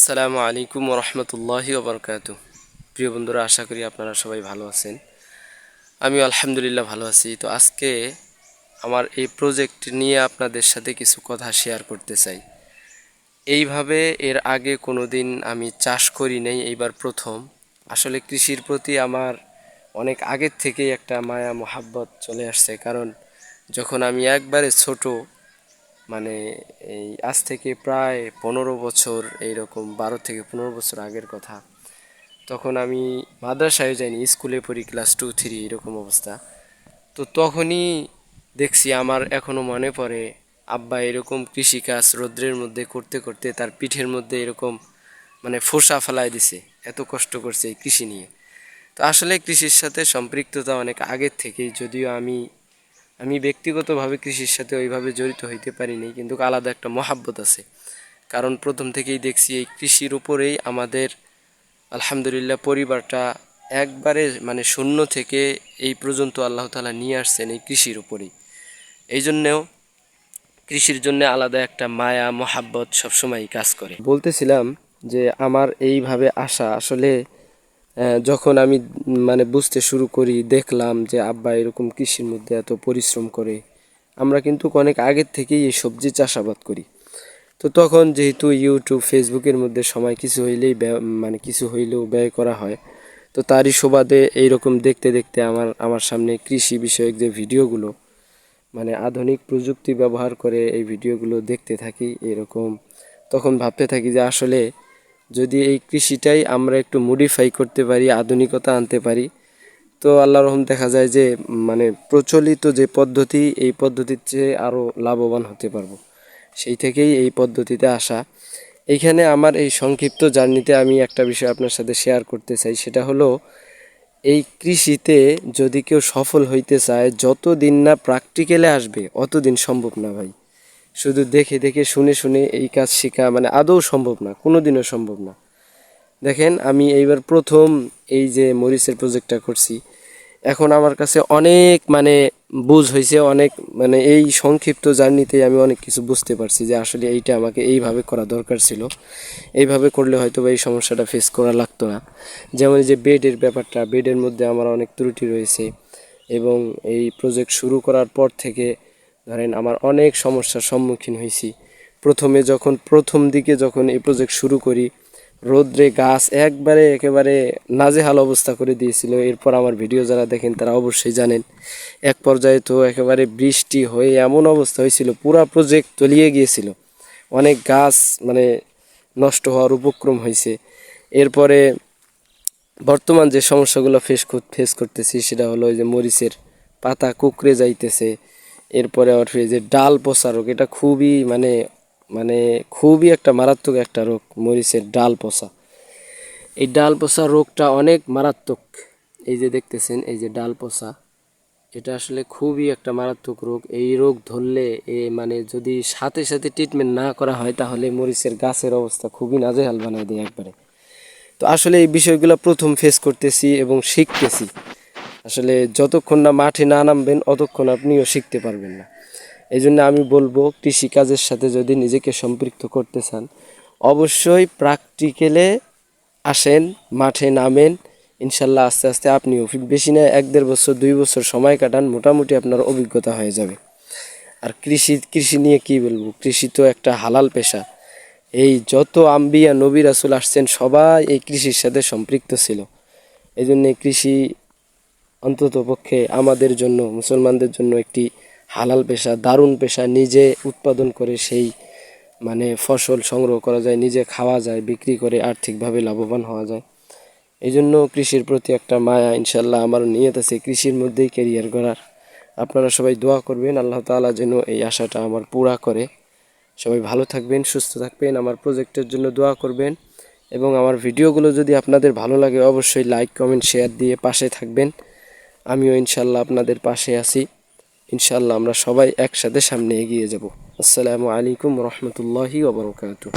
আসসালামু আলাইকুম রহমতুল্লাহি ওবরকাত। প্রিয় বন্ধুরা, আশা করি আপনারা সবাই ভালো আছেন। আমি আলহামদুলিল্লাহ ভালো আছি। তো আজকে আমার এই প্রজেক্ট নিয়ে আপনাদের সাথে কিছু কথা শেয়ার করতে চাই। এইভাবে এর আগে কোনো দিন আমি চাষ করি নাই, এইবার প্রথম। আসলে কৃষির প্রতি আমার অনেক আগের থেকেই একটা মায়া, মোহাব্বত চলে আসছে। কারণ যখন আমি একবারে ছোট মানে এই আজ থেকে প্রায় পনেরো বছর, এইরকম বারো থেকে পনেরো বছর আগের কথা। তখন আমি মাদ্রাসায় যাইনি, স্কুলে পড়ি ক্লাস টু থ্রি এরকম অবস্থা। তো তখনই দেখছি আমার এখনও মনে পড়ে, আব্বা এরকম কৃষিকাজ রৌদ্রের মধ্যে করতে করতে তার পিঠের মধ্যে এরকম মানে ফোসা ফেলায় দিছে, এত কষ্ট করছে এই কৃষি নিয়ে। তো আসলে কৃষির সাথে সম্পৃক্ততা অনেক আগের থেকেই, যদিও আমি আমি ব্যক্তিগতভাবে কৃষির সাথে ওইভাবে জড়িত হইতে পারিনি কিন্তু আলাদা একটা মহাব্বত আছে। কারণ প্রথম থেকেই দেখছি এই কৃষির উপরেই আমাদের, আলহামদুলিল্লাহ, পরিবারটা একবারে মানে শূন্য থেকে এই পর্যন্ত আল্লাহ তালা নিয়ে আসছেন এই কৃষির উপরেই। এই জন্যেও কৃষির জন্য আলাদা একটা মায়া, মহাব্বত সবসময় কাজ করে। বলতেছিলাম যে আমার এইভাবে আসা আসলে যখন আমি মানে বুঝতে শুরু করি, দেখলাম যে, আব্বা এরকম কৃষির মধ্যে এত পরিশ্রম করে, আমরা কিন্তু অনেক আগের থেকেই এই সবজি চাষাবাদ করি। তো তখন যেহেতু ইউটিউব ফেসবুকের মধ্যে সময় কিছু হইলেই মানে কিছু হইলেও ব্যয় করা হয়, তো তারই সুবাদে এইরকম দেখতে দেখতে আমার আমার সামনে কৃষি বিষয়ক যে ভিডিওগুলো মানে আধুনিক প্রযুক্তি ব্যবহার করে এই ভিডিওগুলো দেখতে থাকি এরকম, তখন ভাবতে থাকি যে আসলে যদি এই কৃষিটাই আমরা একটু মডিফাই করতে পারি, আধুনিকতা আনতে পারি, তো আল্লাহ রহম দেখা যায় যে মানে প্রচলিত যে পদ্ধতি, এই পদ্ধতির চেয়ে আরও লাভবান হতে পারব। সেই থেকেই এই পদ্ধতিতে আসা। এইখানে আমার এই সংক্ষিপ্ত জার্নিতে আমি একটা বিষয় আপনার সাথে শেয়ার করতে চাই। সেটা হলো, এই কৃষিতে যদি কেউ সফল হইতে চায় যত দিন না প্র্যাকটিক্যালে আসবে, অতদিন সম্ভব না ভাই। শুধু দেখে দেখে, শুনে শুনে এই কাজ শেখা মানে আদৌ সম্ভব না কোনো দিনও সম্ভব না। দেখেন, আমি এইবার প্রথম এই যে মরিচের প্রজেক্টটা করছি। এখন আমার কাছে অনেক মানে বুঝ হয়েছে, অনেক মানে এই সংক্ষিপ্ত জার্নিতে আমি অনেক কিছু বুঝতে পারছি যে আসলে এইটা আমাকে এইভাবে করা দরকার ছিল। এইভাবে করলে হয়তো এই সমস্যাটা ফেস করা লাগতো না। যেমন যে বেডের ব্যাপারটা বেডের মধ্যে আমার অনেক ত্রুটি রয়েছে এবং এই প্রজেক্ট শুরু করার পর থেকে ধরেন আমার অনেক সমস্যার সম্মুখীন হয়েছি। প্রথমে যখন প্রথম দিকে যখন এই প্রজেক্ট শুরু করি, রোদ্রে গাছ একবারে একেবারে নাজেহাল অবস্থা করে দিয়েছিল। এরপর আমার ভিডিও যারা দেখেন তারা অবশ্যই জানেন। এক পর্যায়ে তো একেবারে বৃষ্টি হয়ে এমন অবস্থা হয়েছিল, পুরা প্রজেক্ট তলিয়ে গিয়েছিল। অনেক গাছ মানে নষ্ট হওয়ার উপক্রম হয়েছে। এরপরে বর্তমান যে সমস্যাগুলো ফেস ফেস করতেছি সেটা হলো যে মরিচের পাতা কুকড়ে যাইতেছে। এরপরে আবার যে ডাল পচা রোগ, এটা খুবই মানে মানে খুবই একটা মারাত্মক একটা রোগ, মরিচের ডাল পচা। এই ডাল পচা রোগটা অনেক মারাত্মক। এই যে দেখতেছেন, এই যে ডাল পচা, এটা আসলে খুবই একটা মারাত্মক রোগ। এই রোগ ধরলে এ মানে যদি সাথে সাথে ট্রিটমেন্ট না করা হয়, তাহলে মরিচের গাছের অবস্থা খুবই নাজেহাল বানায় দেয় একবারে। তো আসলে এই বিষয়গুলো প্রথম ফেস করতেছি এবং শিখতেছি। আসলে যতক্ষণ না মাঠে না নামবেন, অতক্ষণ আপনিও শিখতে পারবেন না। এই জন্য আমি বলব, কৃষিকাজের সাথে যদি নিজেকে সম্পৃক্ত করতে চান, অবশ্যই প্র্যাকটিক্যালে আসেন, মাঠে নামেন। ইনশাল্লাহ আস্তে আস্তে আপনিও বেশি না এক দেড় বছর, দুই বছর সময় কাটান, মোটামুটি আপনার অভিজ্ঞতা হয়ে যাবে। আর কৃষি কৃষি নিয়ে কি বলব? কৃষি তো একটা হালাল পেশা। এই যত আম্বিয়া, নবী রাসুল আসছেন, সবাই এই কৃষির সাথে সম্পৃক্ত ছিল। এই জন্য কৃষি অন্তত পক্ষে আমাদের জন্য, মুসলমানদের জন্য একটি হালাল পেশা, দারুণ পেশা নিজে উৎপাদন করে সেই মানে ফসল সংগ্রহ করা যায়, নিজে খাওয়া যায়, বিক্রি করে আর্থিকভাবে লাভবান হওয়া যায়। এই জন্য কৃষির প্রতি একটা মায়া ইনশাল্লাহ আমার নিয়ত আছে কৃষির মধ্যেই ক্যারিয়ার করার আপনারা সবাই দোয়া করবেন, আল্লাহ তাআলা যেন এই আশাটা আমার পুরা করে। সবাই ভালো থাকবেন, সুস্থ থাকবেন, আমার প্রজেক্টের জন্য দোয়া করবেন এবং আমার ভিডিওগুলো যদি আপনাদের ভালো লাগে, অবশ্যই লাইক কমেন্ট শেয়ার দিয়ে পাশে থাকবেন। আমিও ইনশাল্লাহ আপনাদের পাশে আছি। ইনশাল্লাহ আমরা সবাই একসাথে সামনে এগিয়ে যাব। আসসালামু আলাইকুম রহমতুল্লাহি ওবরকাতু